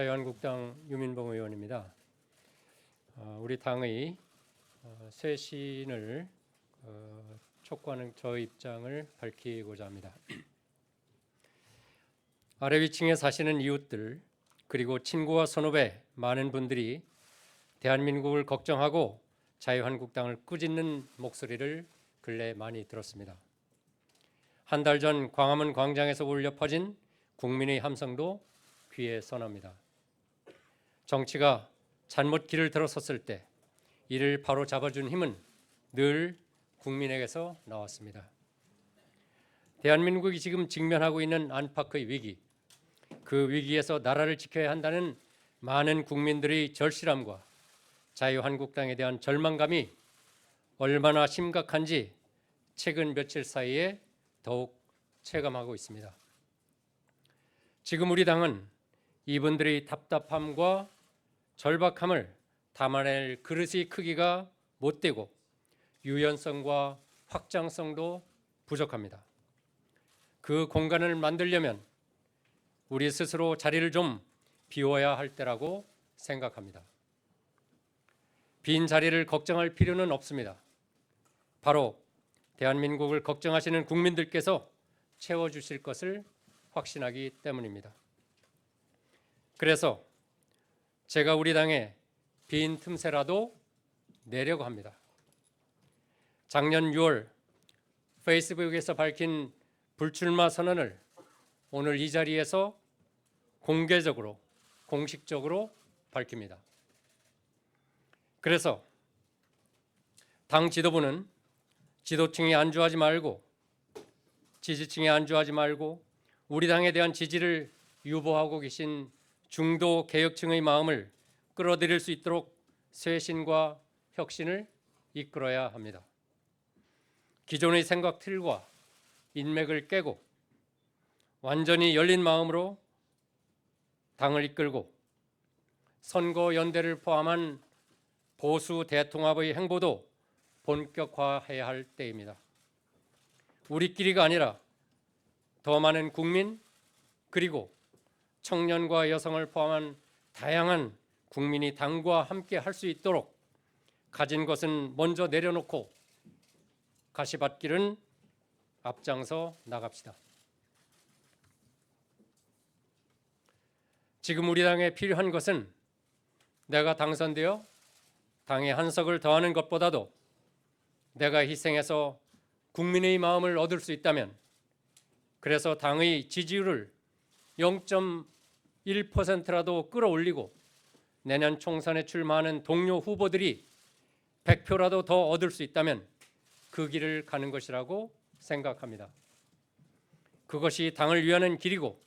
자유한국당 유민봉 의원입니다. 어, 우리 당의 어, 쇄신을 어, 촉구하는 저 입장을 밝히고자 합니다. 아래 위층에 사시는 이웃들 그리고 친구와 선후배 많은 분들이 대한민국을 걱정하고 자유한국당을 꾸짖는 목소리를 근래 많이 들었습니다. 한 달 전 광화문 광장에서 울려 퍼진 국민의 함성도 귀에 선합니다. 정치가 잘못 길을 들어섰을 때 이를 바로 잡아준 힘은 늘 국민에게서 나왔습니다. 대한민국이 지금 직면하고 있는 안팎의 위기, 그 위기에서 나라를 지켜야 한다는 많은 국민들의 절실함과 자유한국당에 대한 절망감이 얼마나 심각한지 최근 며칠 사이에 더욱 체감하고 있습니다. 지금 우리 당은 이분들의 답답함과 절박함을 담아낼 그릇의 크기가 못되고 유연성과 확장성도 부족합니다. 그 공간을 만들려면 우리 스스로 자리를 좀 비워야 할 때라고 생각합니다. 빈 자리를 걱정할 필요는 없습니다. 바로 대한민국을 걱정하시는 국민들께서 채워주실 것을 확신하기 때문입니다. 그래서 제가 우리 당에 빈 틈새라도 내려고 합니다. 작년 6월 페이스북에서 밝힌 불출마 선언을 오늘 이 자리에서 공개적으로 공식적으로 밝힙니다. 그래서 당 지도부는 지도층이 안주하지 말고 지지층이 안주하지 말고 우리 당에 대한 지지를 유보하고 계신 중도 개혁층의 마음을 끌어들일 수 있도록 쇄신과 혁신을 이끌어야 합니다. 기존의 생각 틀과 인맥을 깨고 완전히 열린 마음으로 당을 이끌고 선거 연대를 포함한 보수 대통합의 행보도 본격화해야 할 때입니다. 우리끼리가 아니라 더 많은 국민 그리고 청년과 여성을 포함한 다양한 국민이 당과 함께 할 수 있도록 가진 것은 먼저 내려놓고 가시밭길은 앞장서 나갑시다. 지금 우리 당에 필요한 것은 내가 당선되어 당의 한석을 더하는 것보다도 내가 희생해서 국민의 마음을 얻을 수 있다면 그래서 당의 지지율을 0.1%라도 끌어올리고 내년 총선에 출마하는 동료 후보들이 100표라도 더 얻을 수 있다면 그 길을 가는 것이라고 생각합니다. 그것이 당을 위하는 길이고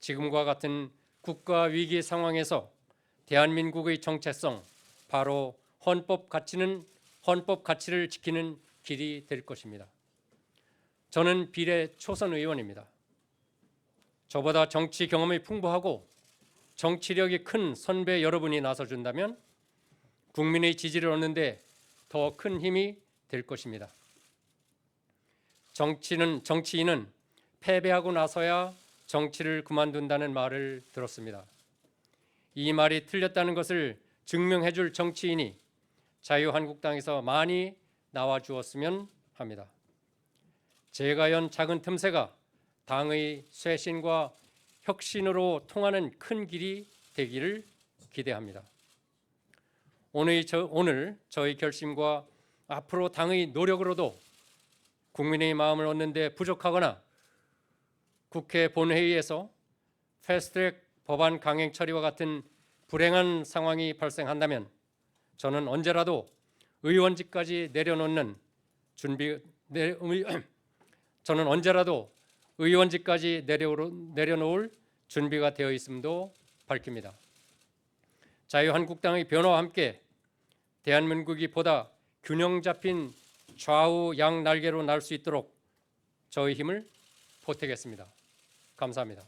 지금과 같은 국가 위기 상황에서 대한민국의 정체성 바로 헌법 가치는 헌법 가치를 지키는 길이 될 것입니다. 저는 비례 초선 의원입니다. 저보다 정치 경험이 풍부하고 정치력이 큰 선배 여러분이 나서준다면 국민의 지지를 얻는데 더 큰 힘이 될 것입니다. 정치는 정치인은 패배하고 나서야 정치를 그만둔다는 말을 들었습니다. 이 말이 틀렸다는 것을 증명해 줄 정치인이 자유한국당에서 많이 나와 주었으면 합니다. 제가 연 작은 틈새가 당의 쇄신과 혁신으로 통하는 큰 길이 되기를 기대합니다. 오늘, 저, 오늘 저희 결심과 앞으로 당의 노력으로도 국민의 마음을 얻는데 부족하거나 국회 본회의에서 패스트트랙 법안 강행 처리와 같은 불행한 상황이 발생한다면 저는 언제라도 의원직까지 내려놓는 준비 내, 저는 언제라도 의원직까지 내려놓을 준비가 되어 있음도 밝힙니다. 자유한국당의 변화와 함께 대한민국이 보다 균형 잡힌 좌우 양 날개로 날 수 있도록 저의 힘을 보태겠습니다. 감사합니다.